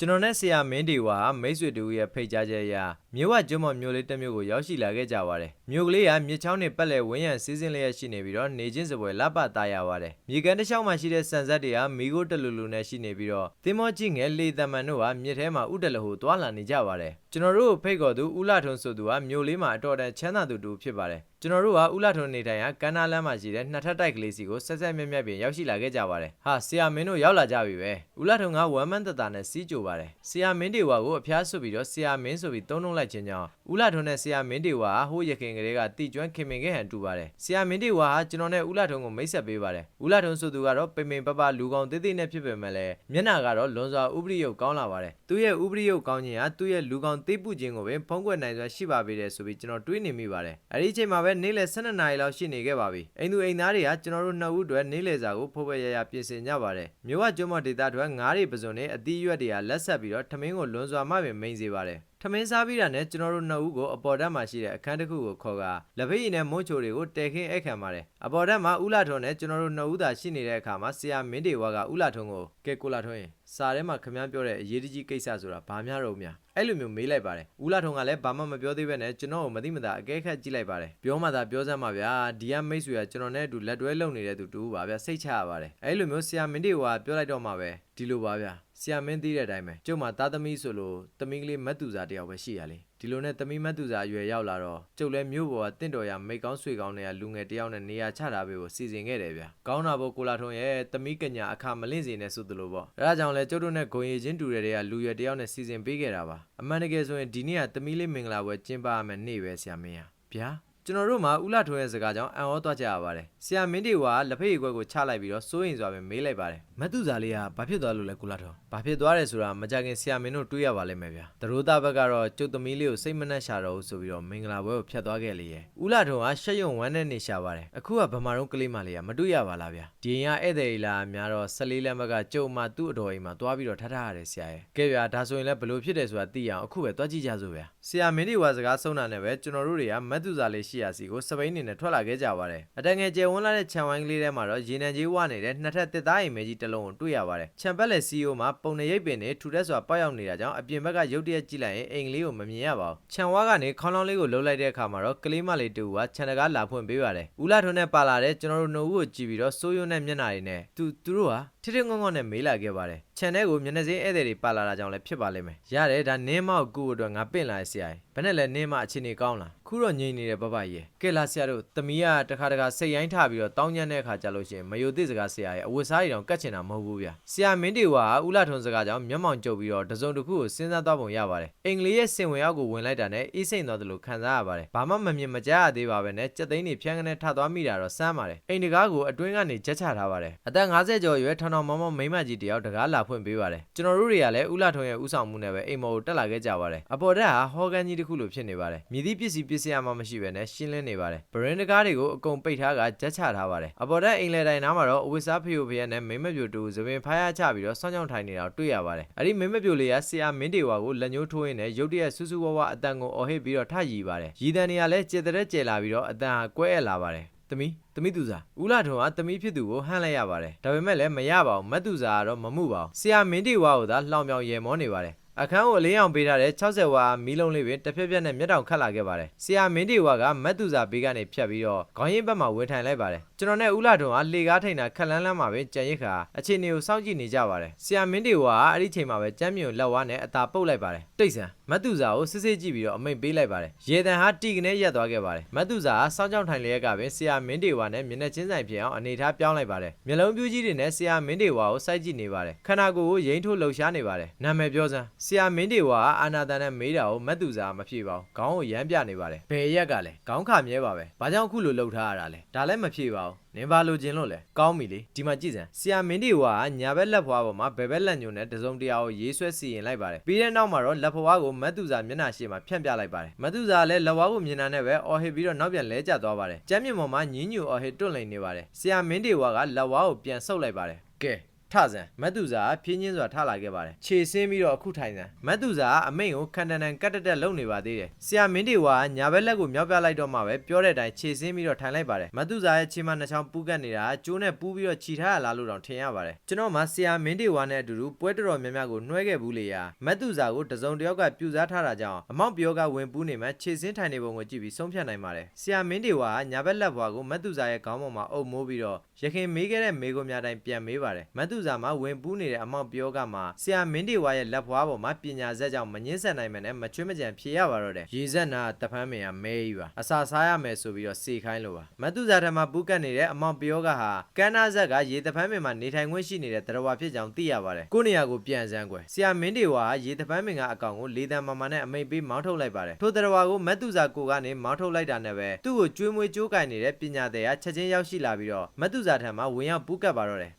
ကျွန်တော်နဲ့ဆရာမင်းဒီဝါဟာမိတ်ဆွေတူရဲ့ဖိတ်ကြားချက်အရမြို့ဝကျွန်းမော်မြို့လေးတစ်မြို့ကိုရောက်ရှိလာခဲ့ကြပါတယ်မြို့ကလေးကမြစ်ချောင်းနဲ့ပတ်လည်ဝန်းရံစီးစင်းလျက်ရှိနေပြီးတော့နေချင်းစပွဲလပသားရပါတယ်မြေကန်တစ်လျှောက်မှာရှိတဲ့ဆန်ဆက်တွေကမီးခိုးတလူလူနဲ့ရှိနေပြီးတော့သင်းမောကြီးငယ်လေတမန်တို့ဟာမြစ်ထဲမှာဥတလဟုသွားလာနေကြပါတယ်ကျွန်တော်တို့ကိုဖိတ်ခေါ်သူဦးလာထွန်းဆိုသူကမြို့လေးမှာအတော်တန်ချမ်းသာသူတူဖြစ်ပါတယ် ကျွန်တော်တို့ကဦးလာထွန်းနေထိုင်ရာကမ်းနားလမ်းမှာရှိတဲ့နှစ်ထပ်တိုက်ကလေးစီကိုဆက်ဆက်မြက်မြက်ပြင်ရောက်ရှိလာခဲ့ကြပါတယ်ဟာဆရာမင်းတို့ရောက်လာကြပြီပဲဦးလာထွန်းကဝမ်းမန်းတတာနဲ့စီးကြိုပါတယ်ဆရာမင်းတွေဝါကိုအဖျားဆွပြီးတော့ဆရာမင်းဆိုပြီးတုံးလုံးလိုက်ခြင်းကြောင့်ဦးလာထွန်းနဲ့ဆရာမင်းတွေဝါဟိုးရခင်ကလေးကတီကျွမ်းခင်မင်ခဲ့ဟန်တူပါတယ်ဆရာမင်းတွေဝါဟာကျွန်တော်နဲ့ဦးလာထွန်းကိုမိတ်ဆက်ပေးပါတယ်ဦးလာထွန်းဆိုသူကတော့ပိန်ပိန်ပပလူကောင်သေးသေးနဲ့ဖြစ်ပေမဲ့လည်းမျက်နှာကတော့လွန်စွာဥပရိယုတ်ကောင်းလာပါတယ်သူရဲ့ဥပရိယုတ်ကောင်းခြင်းဟာသူ့ရဲ့လူကောင်သေးပုခြင်းကိုပဲဖုံးကွယ်နိုင်စွာရှိပါပေတယ်ဆိုပြီးကျွန်တော်တွေးနေမိပါတယ်အဲဒီအချိန်မှာပဲနေ့လယ်12နာရီလောက်ရှိနေခဲ့ပါပြီအိမ်သူအိမ်သားတွေကကျွန်တော်တို့နှစ်ဦးအတွက်နေ့လယ်စာကိုဖိုးဖွယ်ရရပြင်ဆင်ကြပါတယ်မြို့ဝကျွန်းမဒေတာအတွက်ငားတွေပစုံနဲ့အသီးရွက်တွေကလက်ဆက်ပြီးတော့ထမင်းကိုလွန်စွာမှပင်မိန်စေပါတယ်ထမင်းစားပြီးတာနဲ့ကျွန်တော်တို့နှစ်ဦးကိုအပေါ်ဓာတ်မှာရှိတဲ့အခန်းတစ်ခုကိုခေါ်ကလက်ဖက်ရည်နဲ့မွန်းချိုတွေကိုတဲခင်းအိတ်ခံပါတယ်အပေါ်ဓာတ်မှာဦးလာထွန်းနဲ့ကျွန်တော်တို့နှစ်ဦးသာရှိနေတဲ့အခါမှာဆရာမင်းတေဝါကဦးလာထွန်းကိုကဲကိုလာထွန်းရင်စာထဲမှာခမန်းပြောတဲ့အရေးတကြီးကိစ္စဆိုတာဘာများတော့များ အဲ့လိုမျိုးမေးလိုက်ပါတယ်ဦးလာထွန်းကလည်းဘာမှမပြောသေးပဲနဲ့ကျွန်တော်ကိုမသိမသာအကဲခတ်ကြည့်လိုက်ပါတယ်ပြောမှသာပြောစမ်းပါဗျာဒီကမိတ်ဆွေကကျွန်တော်နဲ့အတူလက်တွဲလုပ်နေတဲ့သူတူပါဗျာစိတ်ချရပါတယ်အဲ့လိုမျိုးဆရာမင်းတေဝါပြောလိုက်တော့မှပဲဒီလိုပါဗျာဆရာမင်းသိတဲ့အတိုင်းပဲကျုပ်မှာသားသမီးဆိုလို့သမီးကလေးမတ်သူစာတယောက်ပဲရှိရလေ ဒီလိုနဲ့သမီးမတ်သူစာအရွယ်ရောက်လာတော့ကျုပ်လည်းမြို့ပေါ်ကတင့်တော်ရမိတ်ကောင်းဆွေကောင်းတွေကလူငယ်တယောက်နဲ့နေရာချတာပဲကိုစီစဉ်ခဲ့တယ်ဗျာကောင်းတာပေါ့ကိုလာထွန်းရဲ့သမီးကညာအခါမလင့်စေနဲ့ဆိုသလိုပေါ့အဲဒါကြောင့်လဲကျုပ်တို့နဲ့ဂုံရည်ချင်းတူတဲ့တွေကလူရွယ်တယောက်နဲ့စီစဉ်ပေးခဲ့တာပါအမှန်တကယ်ဆိုရင်ဒီနေ့ကသမီးလေးမင်္ဂလာပွဲကျင်းပရမယ်နေ့ပဲဆရာမင်းရဗျာ ကျွန်တော်တို့မှာဦးလာထွန်းရဲ့စကားကြောင့်အံ့ဩသွားကြရပါတယ်။ဆရာမင်းတေဝါလက်ဖက်ရည်ခွက်ကိုချလိုက်ပြီးတော့စိုးရင်စွာပဲမေးလိုက်ပါတယ်။မတ်သူစာလေးကဘာဖြစ်သွားလို့လဲကိုလာထွန်း။ဘာဖြစ်သွားတယ်ဆိုတာမကြခင်ဆရာမင်းတို့တွေးရပါလိမ့်မယ်ဗျာ။တရိုးသားဘက်ကတော့ကျုပ်သမီးလေးကိုစိတ်မနှက်ရှာတော့ဘူးဆိုပြီးတော့မင်္ဂလာပွဲကိုဖျက်သွားခဲ့လေရဲ့။ဦးလာထွန်းကရှက်ယုံဝမ်းနဲ့နေရှာပါတယ်။အခုကဗမာတို့ကလေးမလေးကမတွေ့ရပါလားဗျာ။ဒီရင်ကဧည့်သည်လာများတော့14လမ်းဘက်ကကျုံမှသူ့အတော်အိမ်မှာသွားပြီးတော့ထားထားရတယ်ဆရာရဲ့။ကဲဗျာဒါဆိုရင်လည်းဘလို့ဖြစ်တယ်ဆိုတာသိရအောင်အခုပဲသွားကြည့်ကြစို့ဗျာ။ဆရာမင်းတေဝါစကားဆုံးတာနဲ့ပဲကျွန်တော်တို့တွေကမတ်သူစာလေးရှိရစီကိုစပိန်နေနဲ့ထွက်လာခဲ့ကြပါတယ်။အတငယ်ကျယ်ဝန်းလာတဲ့ခြံဝိုင်းကလေးထဲမှာတော့ရေနံကြီးဝနေတဲ့နှစ်ထပ်တစ်သားအိမ်မဲကြီးတစ်လုံးကိုတွေ့ရပါတယ်။ခြံပက်လက်စီယိုမှာပုံနေရိပ်ပင်နဲ့ထူတက်စွာပေါက်ရောက်နေတာကြောင့်အပြင်ဘက်ကရုတ်တရက်ကြည့်လိုက်ရင်အိမ်ကလေးကိုမမြင်ရပါဘူး။ခြံဝါကနေခေါင်းလောင်းလေးကိုလှုပ်လိုက်တဲ့အခါမှာတော့ကလေးမလေးတူကခြံတကားလာဖွင့်ပေးပါတယ်။ဦးလာထွန်းနဲ့ပါလာတဲ့ကျွန်တော်တို့နှုတ်ဦးကိုကြည့်ပြီးတော့စိုးရုံနဲ့မျက်နှာတွေနဲ့သူသူတို့ဟာ ထစ်ထစ်ငုံငုံနဲ့မေးလာခဲ့ပါတယ်။ခြံထဲကိုမျက်နှာစင်းဧည့်သည်တွေပါလာတာကြောင့်လည်းဖြစ်ပါလိမ့်မယ်။ရတယ်ဒါနင်းမောက်ကူအတွက်ငါပင့်လာဆရာကြီး။ဘယ်နဲ့လဲနင်းမအခြေအနေကောင်းလား။ခုတော့ငြိမ်နေတဲ့ဘဘကြီးရဲ့။ကဲလာဆရာတို့တမီးကတခါတခါစိတ်ရိုင်းထပြီးတော့တောင်းညံ့တဲ့အခါကြလို့ရှိရင်မယိုသိစကားဆရာရဲ့အဝတ်စားတွေတောင်ကတ်ချင်တာမဟုတ်ဘူးဗျ။ဆရာမင်းတေဝါကဦးလာထွန်းစကားကြောင့်မျက်မှောင်ကျုပ်ပြီးတော့တစုံတစ်ခုကိုစဉ်းစားသွားပုံရပါတယ်။အင်္ဂလိပ်ရဲ့စင်ဝင်ရောက်ကိုဝင်လိုက်တာနဲ့အေးစိမ့်သွားတယ်လို့ခံစားရပါတယ်။ဘာမှမမြင်မကြားရသေးပါပဲနဲ့ကြက်သိန်းတွေဖြန်းကနေထသွားမိတာတော့စမ်းပါတယ်။အိမ်တကားကိုအတွင်းကနေချက်ချထားပါတယ်။အသက်50ကျော်အရွယ်ထောင်ထောင်မောင်းမောင်းမိန်းမကြီးတယောက်တကားလာဖွင့်ပေးပါတယ်။ကျွန်တော်တို့တွေကလည်းဦးလာထွန်းရဲ့ဥဆောင်မှုနဲ့ပဲအိမ်မော်ကိုတက်လာခဲ့ကြပါတယ်။အပေါ်တက်ဟာဟောကန်ကြီးတစ်ခုလိုဖြစ်နေပါတယ်။မြည်သည့်ပစ္စည်းပစ္စည်းအမှမရှိပဲနဲ့ရှင်းလင်းနေပါတယ်။ဗရင်တကားတွေကိုအကုန်ပိတ်ထားကဂျက်ချထားပါတယ်။အပေါ်တက်အိမ်လေတိုင်းနားမှာတော့အဝိစားဖျို့ဖျက်နဲ့မိမ့်မပြိုတူသပင်ဖားရချပြီးတော့စောင်းကြောင်ထိုင်နေတာတွေ့ရပါတယ်။အဲ့ဒီမိမ့်မပြိုလေးကဆရာမင်းတေဝါကိုလက်ညှိုးထိုးရင်းနဲ့ရုတ်တရက်ဆူဆူဝါးဝါအတန်ကိုအော်ဟစ်ပြီးတော့ထရည်ပါတယ်။ရည်တန်တွေကလည်းကျေတဲ့ကျဲလာပြီးတော့အတန်ဟာကွဲအပ်လာပါတယ်။ သမီးသမီးသူစားဦးလာထွန်းကသမီးဖြစ်သူကိုဟန့်လိုက်ရပါတယ်ဒါပေမဲ့လည်းမရပါဘူးမတ်သူစားကတော့မမှုပါဘူးဆရာမင်းတီဝါကိုသာလှောင်ပြောင်ရေမောနေပါတယ်အခန်းကိုအလေးအောင်ပေးထားတဲ့60ဝါမီးလုံးလေးပင်တစ်ဖြက်ဖြက်နဲ့မျက်တောင်ခတ်လာခဲ့ပါတယ်။ဆရာမင်းတီဝါကမတ်သူစာဘေးကနေဖြတ်ပြီးတော့ခေါင်းရင်းဘက်မှာဝင်ထိုင်လိုက်ပါတယ်။ ကျွန်တော်နဲ့ဦးလာထွန်းကလေကားထိန်တာခက်လန်းလန်းမှာပဲကြံရစ်ခါအခြေအနေကိုစောင့်ကြည့်နေကြပါတယ်။ဆရာမင်းတီဝါကအဲ့ဒီချိန်မှာပဲကြမ်းမြုံလက်ဝါးနဲ့အသာပုတ်လိုက်ပါတယ်။တိတ်ဆန်မတ်သူစာကိုစစ်စစ်ကြည့်ပြီးတော့အမိန်ပေးလိုက်ပါတယ်။ရေတံဟာတီကနေရက်သွားခဲ့ပါတယ်။မတ်သူစာကစောင်းကြောင်ထိုင်လျက်ကပင်ဆရာမင်းတီဝါနဲ့မျက်နှာချင်းဆိုင်ဖြစ်အောင်အနေထားပြောင်းလိုက်ပါတယ်။မျက်လုံးပြူးကြီးတွေနဲ့ဆရာမင်းတီဝါကိုစိုက်ကြည့်နေပါတယ်။ခန္ဓာကိုယ်ကိုရိမ့်ထိုးလှုပ်ရှားနေပါတယ်။နာမည်ပြောစမ်းဆရာမင်းတီဝါကအာနာတန်နဲ့မေးတာကိုမတ်သူစာမဖြေပါဘူးခေါင်းကိုရမ်းပြနေပါတယ်ဘယ်ရက်ကလဲခေါင်းခမြဲပါပဲဘာကြောင့်အခုလိုလှုပ်ထားရတာလဲဒါလည်းမဖြေပါဘူးနင်ဘာလိုချင်လို့လဲကောင်းပြီလေဒီမှာကြည့်စမ်းဆရာမင်းဒီဝါကညာဘက်လက်ဖွားပေါ်မှာဘယ်ဘက်လက်ညုံနဲ့တစုံတရာကိုရေးဆွဲစီရင်လိုက်ပါတယ်ပြီးတဲ့နောက်မှာတော့လက်ဖွားကိုမတ်သူစာမျက်နှာရှေ့မှာဖြန့်ပြလိုက်ပါတယ်မတ်သူစာလည်းလက်ဝါးကိုမြင်တာနဲ့ပဲအော်ဟစ်ပြီးတော့နောက်ပြန်လဲကျသွားပါတယ်ကျမ်းမြေပေါ်မှာညင်းညူအော်ဟစ်တွန့်လိန်နေပါတယ်ဆရာမင်းဒီဝါကလက်ဝါးကိုပြန်ဆုပ်လိုက်ပါတယ်ကဲ ထဆန်မတ်သူစာဖြင်းချင်းစွာထလာခဲ့ပါတယ်ခြေဆင်းပြီးတော့အခုထိုင်ဆန်မတ်သူစာအမိန်ကိုခန္တန်တန်ကတ်တက်တက်လုံနေပါသေးတယ်ဆရာမင်းတေဝါကညာဘက်လက်ကိုမြောက်ပြလိုက်တော့မှပဲပြောတဲ့အတိုင်းခြေဆင်းပြီးတော့ထိုင်လိုက်ပါတယ်မတ်သူစာရဲ့ခြေမနှစ်ချောင်းပူးကတ်နေတာကျိုးနဲ့ပူးပြီးတော့ခြိထားရလားလို့တောင်ထင်ရပါတယ်ကျွန်တော်မှဆရာမင်းတေဝါနဲ့အတူတူပွဲတော်တော်များများကိုနှွှဲခဲ့ဘူးလေရာမတ်သူစာကိုတစုံတစ်ယောက်ကပြူစားထားတာကြောင့်အမောက်ပြောကဝင်ပူးနေမှခြေဆင်းထိုင်နေပုံကိုကြည့်ပြီးဆုံးဖြတ်နိုင်ပါတယ်ဆရာမင်းတေဝါကညာဘက်လက်ဘွားကိုမတ်သူစာရဲ့ခေါင်းပေါ်မှာအုပ်မိုးပြီးတော့ရခင်မေးခဲ့တဲ့မေးခွန်းများတိုင်းပြန်မေးပါတယ်မတ်သူစာမှာဝင်ပူးနေတဲ့အမောက်ပြောကမှာဆရာမင်းတေဝါရဲ့လက်ဘွားပေါ်မှာပညာဇက်ကြောင့်မငင်းဆက်နိုင်မယ်နဲ့မချွေးမကြံဖြေရပါတော့တယ်ရေဆက်နာတဖန်းမင်ကမဲကြီးပါအစာစားရမယ်ဆိုပြီးတော့စေခိုင်းလို့ပါမတ်သူစာထမှာပူးကတ်နေတဲ့အမောက်ပြောကဟာကန်းနာဇက်ကရေတဖန်းမင်မှာနေထိုင်ခွင့်ရှိနေတဲ့တရဝါဖြစ်ကြောင်းသိရပါတယ်ကိုနေရာကိုပြန်စမ်းကွယ်ဆရာမင်းတေဝါကရေတဖန်းမင်ကအကောင်ကိုလေတံမာမာနဲ့အမိန်ပေးမောင်းထုတ်လိုက်ပါတယ်ထိုတရဝါကိုမတ်သူစာကိုကနေမောင်းထုတ်လိုက်တာနဲ့ပဲသူ့ကိုကျွေးမွေးကြိုးကင်နေတဲ့ပညာသည်ကချက်ချင်းရောက်ရှိလာပြီးတော့မတ်သူစာထံမှာဝင်ရောက်ပူးကတ်ပါတော့တယ်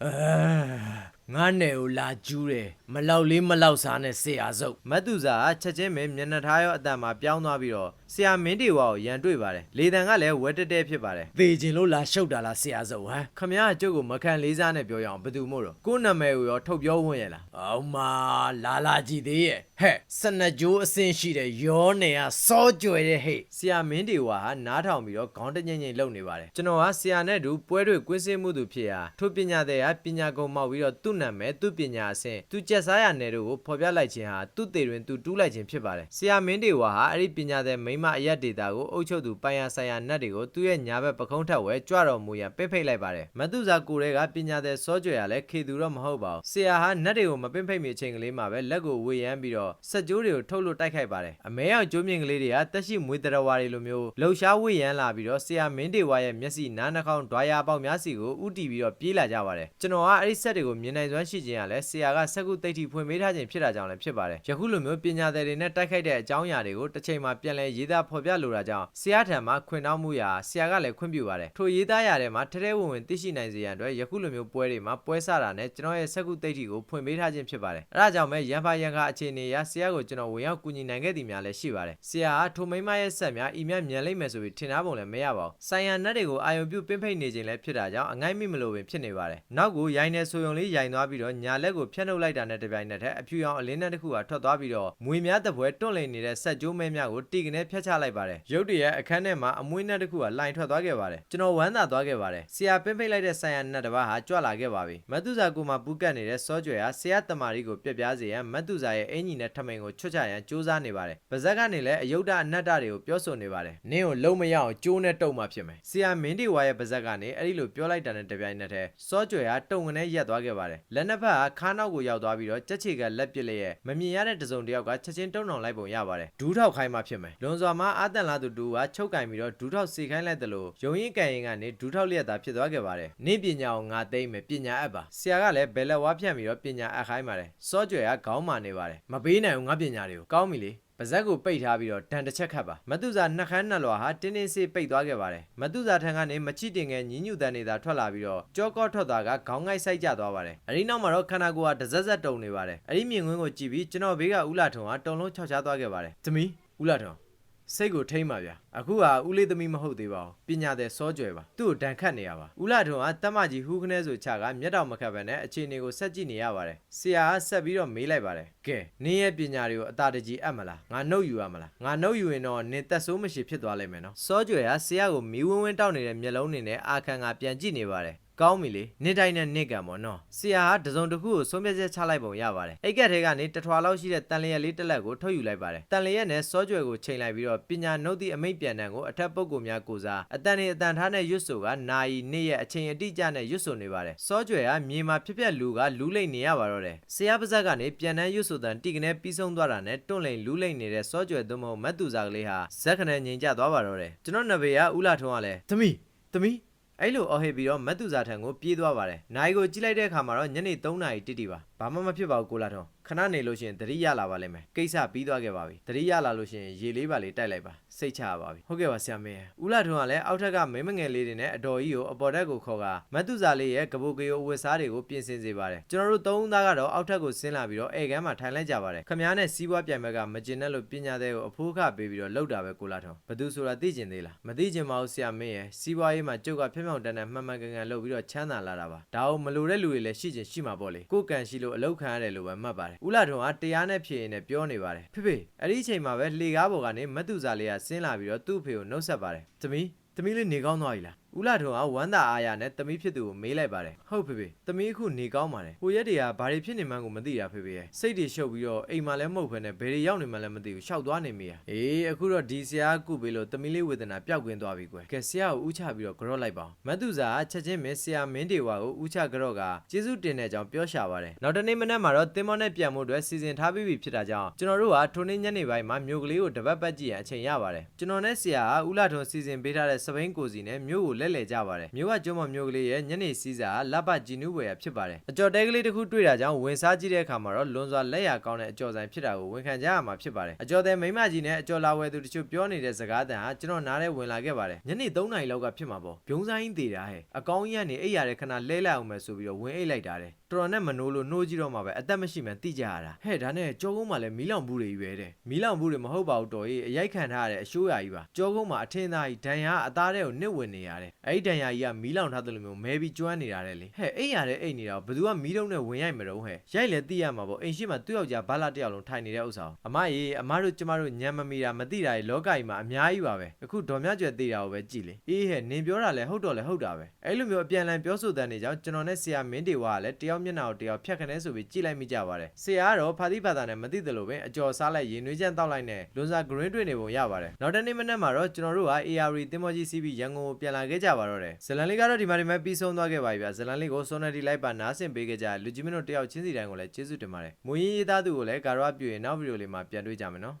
uh. ငါနဲ့ကိုလာကျူးတယ်မလောက်လေးမလောက်စားနဲ့ဆရာစုပ်မတ်သူစာကချက်ချင်းပဲမျက်နှာထားရောအတန်မှာပြောင်းသွားပြီးတော့ဆရာမင်းတေဝါကိုရန်တွေ့ပါတယ်လေတံကလည်းဝက်တက်တက်ဖြစ်ပါတယ်သေခြင်းလို့လာရှုပ်တာလားဆရာစုပ်ဟမ်ခမရအကျုပ်ကိုမခံလေးစားနဲ့ပြောရအောင်ဘယ်သူမို့တော့ကိုယ်နာမည်ကိုရောထုတ်ပြောဝင်ရလားအောင်မလာလာကြည့်သေးရဲ့ဟဲ့စနကြိုးအစင်ရှိတဲ့ရောနေကစောကြွယ်တဲ့ဟဲ့ဆရာမင်းတေဝါဟာနားထောင်ပြီးတော့ခေါင်းတညိမ့်ညိမ့်လှုပ်နေပါတယ်ကျွန်တော်ကဆရာနဲ့တူပွဲတွေကွင်းစင်းမှုသူဖြစ်ရာထိုပညာတဲ့ကပညာကုံမောက်ပြီးတော့သူ့နာမည်သူ့ပညာအဆင့်သူကြက်စားရနယ်တို့ကိုဖော်ပြလိုက်ခြင်းဟာသူ့သေးတွင်သူတူးလိုက်ခြင်းဖြစ်ပါတယ်ဆရာမင်းတေဝါဟာအဲ့ဒီပညာတဲ့မိမအရက်ဒေတာကိုအုပ်ချုပ်သူပိုင်ရဆိုင်ရာနတ်တွေကိုသူ့ရဲ့ညာဘက်ပကုံးထက်ဝဲကြွတော်မူရန်ပိတ်ဖိတ်လိုက်ပါတယ်မတ်သူစာကိုရဲကပညာတဲ့စောကြွယ်ရလဲခေသူတော့မဟုတ်ပါဘူးဆရာဟာနတ်တွေကိုမပိတ်ဖိတ်မီအချိန်ကလေးမှာပဲလက်ကိုဝေယမ်းပြီးတော့စက်ကြိုးတွေကိုထုတ်လို့တိုက်ခိုက်ပါတယ်အမဲအောင်ကျိုးမြင့်ကလေးတွေကတက်ရှိမွေးတရဝါတွေလိုမျိုးလှုပ်ရှားဝေယမ်းလာပြီးတော့ဆရာမင်းတေဝါရဲ့မျက်စိနားနှာခေါင်းဒွာယာပေါက်များစီကိုဥတီပြီးတော့ပြေးလာကြပါတယ်ကျွန်တော်ကအဲ့ဒီဆက်တွေကိုမြင်နိုင်စွမ်းရှိခြင်းကလည်းဆရာကစက်ကုသိတိဖွင့်ပေးထားခြင်းဖြစ်တာကြောင့်လည်းဖြစ်ပါတယ်ယခုလိုမျိုးပညာသည်တွေနဲ့တိုက်ခိုက်တဲ့အကြောင်းအရာတွေကိုတစ်ချိန်မှာပြန်လည်ရေးသားဖော်ပြလိုတာကြောင့်ဆရာထံမှာခွင့်တောင်းမှုရာဆရာကလည်းခွင့်ပြုပါတယ်ထိုရေးသားရတဲ့မှာထဲထဲဝင်ဝင်သိရှိနိုင်စေရန်အတွက်ယခုလိုမျိုးပွဲတွေမှာပွဲဆတာနဲ့ကျွန်တော်ရဲ့စက်ကုသိတိကိုဖွင့်ပေးထားခြင်းဖြစ်ပါတယ်အဲဒါကြောင့်ပဲရန်ဖာရန်ခါအခြေအနေအရဆရာကိုကျွန်တော်ဝင်ရောက်ကူညီနိုင်ခဲ့သည်များလည်းရှိပါတယ်ဆရာကထိုမိမရဲ့ဆက်များဤမြတ်မြန်လိမ့်မယ်ဆိုပြီးထင်သားပုံလည်းမရပါဘူးဆိုင်ရန်နတ်တွေကိုအာယုံပြုပင်းဖိတ်နေခြင်းလည်းဖြစ်တာကြောင့်အငိုက်မိမလို့ပင်ဖြစ်နေပါတယ်နောက်ကိုရိုင်းနေဆိုယုံလေးရိုင်သွားပြီးတော့ညာလက်ကိုဖြတ်နှုတ်လိုက်တာနဲ့တပြိုင်နက်တည်းအဖြူရောင်အလင်းနဲ့တစ်ခုကထွက်သွားပြီးတော့မွေများတပွဲတွန့်လိန်နေတဲ့ဆက်ကြိုးမဲများကိုတီကနေဖြတ်ချလိုက်ပါတယ်ရုတ်တရက်အခန်းထဲမှာအမွှေးနဲ့တစ်ခုကလိုင်ထွက်သွားခဲ့ပါတယ်ကျွန်တော်ဝမ်းသာသွားခဲ့ပါတယ်ဆရာပင်းဖိတ်လိုက်တဲ့ဆိုင်ရန်နတ်တစ်ပါးဟာကြွလာခဲ့ပါပြီမတ်သူစာကိုမှပူးကတ်နေတဲ့စောကြွယ်ဟာဆရာတမာရီကိုပြက်ပြားစေရန်မတ်သူစာရဲ့အင်ကြီးနဲ့ထမိန်ကိုချွတ်ချရန်စူးစမ်းနေပါတယ်ပါဇက်ကနေလည်းအယုဒ္ဓအနတ္တတွေကိုပြောဆိုနေပါတယ်နင်းကိုလုံးမရအောင်ကျိုးနဲ့တုံမှဖြစ်မယ်ဆရာမင်းဒီဝါရဲ့ပါဇက်ကနေအဲ့ဒီလိုပြောလိုက်တာနဲ့တပြိုင်နက်တည်းစောကြွယ်ဟာတုံကနေရက်သွားခဲ့ပါတယ်လက်နှစ်ဖက်ကခါးနောက်ကိုရောက်သွားပြီးတော့ကြက်ချေကလက်ပစ်လျက်မမြင်ရတဲ့တစုံတစ်ယောက်ကချက်ချင်းတုံအောင်လိုက်ပုံရပါတယ်ဒူးထောက်ခိုင်းမှဖြစ်မယ်လွန်စွာမှာအာတန်လာသူတူကချုပ်ကင်ပြီးတော့ဒူးထောက်စေခိုင်းလိုက်တယ်လို့ယုံရင်ကန်ရင်ကနေဒူးထောက်လျက်သာဖြစ်သွားခဲ့ပါတယ်နင့်ပညာကိုငါသိမ့်မယ်ပညာအပ်ပါဆရာကလည်းဘယ်လက်ဝါဖြန့်ပြီးတော့ပညာအပ်ခိုင်းပါတယ်စောကြွယ်ကခေါင်းမာနေပါတယ်မပေးနိုင်ဘူးငါပညာတွေကိုကောင်းပြီလေ ပါဇက်ကိုပိတ်ထားပြီးတော့ဒဏ်တစ်ချက်ခတ်ပါမတုဇာနှက်ခမ်းနှက်လွာဟာတင်းတင်းစေးပိတ်သွားခဲ့ပါတယ်မတုဇာထံကနေမချိတင်ငယ်ညင်းညူတန်နေတာထွက်လာပြီးတော့ကြောကော့ထွက်သွားကခေါင်းငိုက်ဆိုင်ကျသွားပါတယ်အဒီနောက်မှာတော့ခန္ဓာကိုယ်ကဒဇက်ဇက်တုံနေပါတယ်အဒီမြင်ကွင်းကိုကြည့်ပြီးကျွန်တော်ဘေးကဥလာထုံကတုံလုံးခြောက်ချားသွားခဲ့ပါတယ်သမီးဥလာထုံ စိတ်ကိုထိမ့်ပါဗျာအခုဟာဦးလေးသမီးမဟုတ်သေးပါဘူးပညာတဲ့စောကြွယ်ပါသူ့ကိုဒဏ်ခတ်နေရပါဦးလာထုံကတတ်မကြီးဟူးခနဲဆိုချကမျက်တောင်မခတ်ပဲနဲ့အခြေအနေကိုဆက်ကြည့်နေရပါတယ်ဆရာကဆက်ပြီးတော့မေးလိုက်ပါတယ်ကဲနင်းရဲ့ပညာတွေကိုအသာတကြီးအပ်မလားငါနှုတ်ယူရမလားငါနှုတ်ယူရင်တော့နင်သက်ဆိုးမရှိဖြစ်သွားလိမ့်မယ်နော်စောကြွယ်ကဆရာကိုမီးဝင်းဝင်းတောက်နေတဲ့မျက်လုံးတွေနဲ့အာခံကပြန်ကြည့်နေပါတယ် ကောင်းပြီလေနှစ်တိုင်းနဲ့နှစ်ကံပေါ့နော်ဆရာကတစုံတစ်ခုကိုဆုံးဖြတ်ချက်ချလိုက်ပုံရပါတယ်အိတ်ကက်ထဲကနေတထွာလောက်ရှိတဲ့တန်လျက်လေးတစ်လက်ကိုထုတ်ယူလိုက်ပါတယ်တန်လျက်နဲ့စောကြွယ်ကိုချိန်လိုက်ပြီးတော့ပညာနှုတ်သည့်အမိတ်ပြန်တန်ကိုအထက်ပုဂ္ဂိုလ်များကိုစားအတန်နေအတန်ထားနဲ့ရွတ်ဆိုကနာယီနေ့ရဲ့အချိန်အတိအကျနဲ့ရွတ်ဆိုနေပါတယ်စောကြွယ်ကမြေမှာဖြစ်ပျက်လူကလူးလိမ့်နေရပါတော့တယ်ဆရာပါဇက်ကနေပြန်တန်းရွတ်ဆိုတန်တိကနေပြီးဆုံးသွားတာနဲ့တွန့်လိန်လူးလိမ့်နေတဲ့စောကြွယ်သို့မဟုတ်မတ်သူစားကလေးဟာဇက်ခနဲ့ငြိမ်ကျသွားပါတော့တယ်ကျွန်တော်နဘေကဥလာထုံးကလည်းသမီးသမီး အဲ့လိုအော်ဟစ်ပြီးတော့မတ်သူစာထံကိုပြေးသွားပါတယ်။နိုင်ကိုကြည့်လိုက်တဲ့အခါမှာတော့ညနေ3နာရီတိတိပါဘာမှမဖြစ်ပါဘူးကိုလာထွန်းခဏနေလို့ရှိရင်သတိရလာပါလိမ့်မယ်ကိစ္စပြီးသွားခဲ့ပါပြီသတိရလာလို့ရှိရင်ရေလေးပါလေးတိုက်လိုက်ပါစိတ်ချရပါပြီဟုတ်ကဲ့ပါဆရာမင်းဦးလာထွန်းကလည်းအောက်ထက်ကမိန်းမငယ်လေးတွေနဲ့အတော်ကြီးကိုအပေါ်တက်ကိုခေါ်ကမတ်တုဇာလေးရဲ့ကပုတ်ကရိုအဝတ်စားတွေကိုပြင်ဆင်စေပါတယ်ကျွန်တော်တို့သုံးဦးသားကတော့အောက်ထက်ကိုဆင်းလာပြီးတော့ဧကန်မှာထိုင်လိုက်ကြပါတယ်ခမားနဲ့စီးပွားပြိုင်ဘက်ကမကျင်တဲ့လို့ပညာတဲ့ကိုအဖိုးခပေးပြီးတော့လှုပ်တာပဲကိုလာထွန်းဘသူဆိုတာသိကျင်သေးလားမသိကျင်ပါဘူးဆရာမင်းရဲ့စီးပွားရေးမှာကျုပ်ကဖြောင်ဖြောင်တန်းတန်းမှန်မှန်ကန်ကန်လှုပ်ပြီးတော့ချမ်းသာလာတာပါဒါအောင်မလိုတဲ့လူတွေလည်းရှိချင်ရှိမှာပေါ့လေကိုယ်ကန်ရှိလို့အလောက်ခံရတယ်လို့ပဲမှတ်ပါတယ်ဦးလာထွန်းကတရားနဲ့ဖြေရင်လည်းပြောနေပါတယ်ဖေဖေအဲ့ဒီအချိန်မှာပဲလှေကားပေါ်ကနေမတ်တုဇာလေးကဆင်းလာပြီးတော့သူ့အဖေကိုနှုတ်ဆက်ပါတယ်သမီးသမီးလေးနေကောင်းသွားပြီလားဦးလာထွန်းကဝမ်းသာအားရနဲ့သမီးဖြစ်သူကိုမေးလိုက်ပါတယ်ဟုတ်ဖေဖေသမီးအခုနေကောင်းပါတယ်ဟိုရက်တည်းကဘာတွေဖြစ်နေမှန်းကိုမသိတာဖေဖေရဲ့စိတ်တွေရှုပ်ပြီးတော့အိမ်မှာလည်းမဟုတ်ဘဲနဲ့ဘယ်တွေရောက်နေမှန်းလည်းမသိဘူးရှောက်သွားနေမိရအေးအခုတော့ဒီဆရာကကုပေးလို့သမီးလေးဝေဒနာပျောက်ကင်းသွားပြီကွယ်ကဲဆရာကိုဥချပြီးတော့ကြော့လိုက်ပါအောင်မတ်သူစာကချက်ချင်းမင်းဆရာမင်းတေဝါကိုဥချကြော့ကကျေးဇူးတင်တဲ့အကြောင်းပြောရှာပါတယ်နောက်တနေ့မနက်မှာတော့တင်မောနဲ့ပြန်မှုအတွက်စီစဉ်ထားပြီးပြီဖြစ်တာကြောင့်ကျွန်တော်တို့ကထိုနေ့ညနေပိုင်းမှာမြို့ကလေးကိုတပတ်ပတ်ကြည့်ရန်အချိန်ရပါတယ်ကျွန်တော်နဲ့ဆရာကဦးလာထွန်းစီစဉ်ပေးထားတဲ့စပိန်ကိုစီနဲ့မြို့ကိုလဲလှယ်ကြပါတယ်မြို့ကကျွန်းမမြို့ကလေးရဲ့ညနေစီးစာကလက်ပတ်ကြည်နူးပွဲရဖြစ်ပါတယ်အကြော်တဲကလေးတစ်ခုတွေ့တာကြောင့်ဝင်စားကြည့်တဲ့အခါမှာတော့လွန်စွာလက်ရကောင်းတဲ့အကြော်ဆိုင်ဖြစ်တာကိုဝန်ခံကြရမှာဖြစ်ပါတယ်အကြော်တဲမိမကြီးနဲ့အကြော်လာဝဲသူတချို့ပြောနေတဲ့စကားတန်ဟာကျွန်တော်နားထဲဝင်လာခဲ့ပါတယ်ညနေ3နာရီလောက်ကဖြစ်မှာပေါ့ဘုံဆိုင်သေးတာဟဲ့အကောင်းကြီးကနေအိပ်ရတဲ့ခဏလဲလိုက်အောင်မယ်ဆိုပြီးတော့ဝင်အိပ်လိုက်တာတဲ့တော်တော်နဲ့မနိုးလို့နှိုးကြည့်တော့မှပဲအသက်မရှိမှန်းသိကြရတာဟဲ့ဒါနဲ့ကြောကုန်းမှာလည်းမီးလောင်ဘူးတွေကြီးပဲတဲ့မီးလောင်ဘူးတွေမဟုတ်ပါဘူးတော်ကြီးအရိုက်ခံထားရတဲ့အရှိုးရာကြီးပါကြောကုန်းမှာအထင်းသားကြီးဒဏ်ရာအသားထဲကိုနစ်ဝင်နေရတယ်အဲ့ဒီဒဏ်ရာကြီးကမီးလောင်ထားတယ်လို့မျိုးမဲပြီးကျွမ်းနေတာတဲ့လေဟဲ့အိပ်ရတဲ့အိပ်နေတာကိုဘယ်သူကမီးတုံးနဲ့ဝင်ရိုက်မတော့ဟဲ့ရိုက်လဲသိရမှာပေါ့အိမ်ရှိမှသူ့ယောက်ျားဘာလာတစ်ယောက်လုံးထိုင်နေတဲ့ဥစ္စာကိုအမကြီးအမတို့ကျမတို့ညံမမီတာမသိတာကြီးလောကကြီးမှာအများကြီးပါပဲအခုဒေါ်မြကျွဲသိတာကိုပဲကြည်လေအေးဟဲ့နင်ပြောတာလဲဟုတ်တော့လဲဟုတ်တာပဲအဲ့လိုမျိုးအပြန်အလှန်ပြောဆိုတဲ့နေကြောင့်ကျွန်တော်နဲ့ဆရာမင်းတေဝါကလည်းတယောက်မျက်နှာကိုတယောက်ဖြတ်ခနဲဆိုပြီးကြည့်လိုက်မိကြပါတယ်ဆရာကတော့ဖာတိဖာတာနဲ့မသိတယ်လို့ပဲအကျော်စားလိုက်ရင်နွေးချမ်းတောက်လိုက်နဲ့လွန်စာ green တွေ့နေပုံရပါတယ်နောက်တနေ့မနက်မှာတော့ကျွန်တော်တို့က AR တင်မောကြီးစီးပြီးရန်ကုန်ကိုပြန်လာခဲ့ကြပါတော့တယ်ဇလန်လေးကတော့ဒီမှာဒီမှာပြီးဆုံးသွားခဲ့ပါပြီဗျာဇလန်လေးကို Sonety လိုက်ပါနားဆင်ပေးခဲ့ကြလူကြီးမင်းတို့တယောက်ချင်းစီတိုင်းကိုလည်းကျေးဇူးတင်ပါတယ်မူရင်းရေးသားသူကိုလည်းကာရောပြည့်ရင်နောက်ဗီဒီယိုလေးမှာပြန်တွေ့ကြမယ်နော်